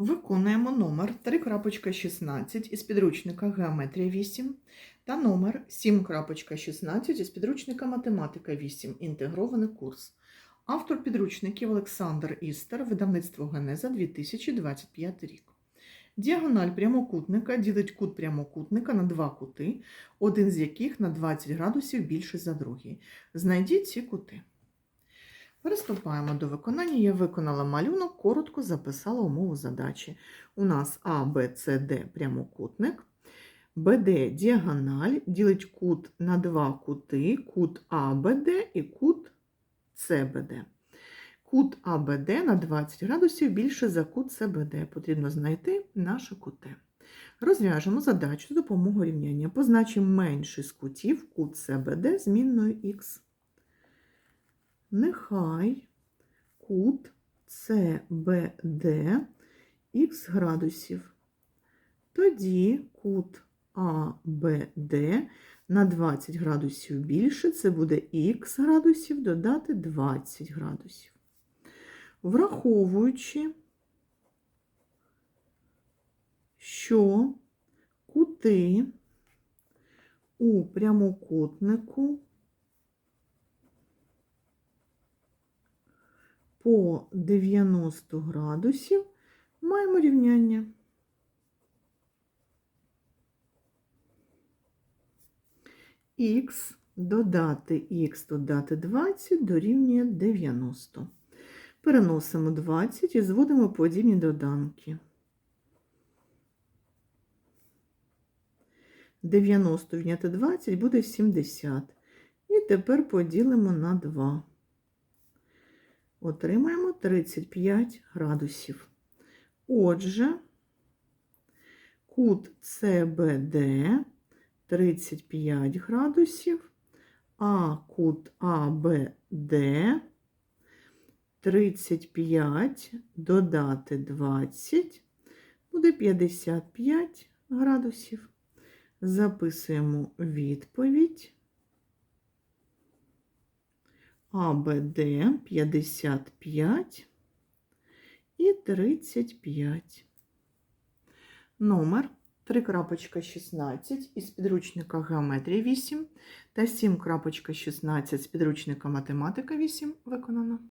Виконуємо номер 3.16 із підручника Геометрія 8 та номер 7.16 із підручника Математика 8. Інтегрований курс. Автор підручників Олександр Істер, видавництво Генеза 2025 рік. Діагональ прямокутника ділить кут прямокутника на два кути, один з яких на 20 градусів більше за другий. Знайдіть ці кути. Приступаємо до виконання. Я виконала малюнок, коротко записала умову задачі. У нас А, Б, С, Д прямокутник. БД діагональ ділить кут на два кути, кут АБД і кут СБД. Кут АБД на 20 градусів більше за кут СБД. Потрібно знайти наше куте. Розв'яжемо задачу за допомогою рівняння. Позначимо менший з кутів кут СБД змінною х. Нехай кут CBD х градусів. Тоді кут ABD на 20 градусів більше, це буде х градусів додати 20 градусів. Враховуючи, що кути у прямокутнику по 90 градусів маємо рівняння. Х додати х додати 20 дорівнює 90. Переносимо 20 і зводимо подібні доданки. 90 відняти 20 буде 70. І тепер поділимо на 2 отримаємо 35 градусів. Отже, кут CBD 35 градусів, а кут ABD 35 додати 20 буде 55 градусів. Записуємо відповідь. АБД 55 і 35. Номер 3.16 із підручника Геометрія 8 та 7.16 з підручника Математика 8 виконано.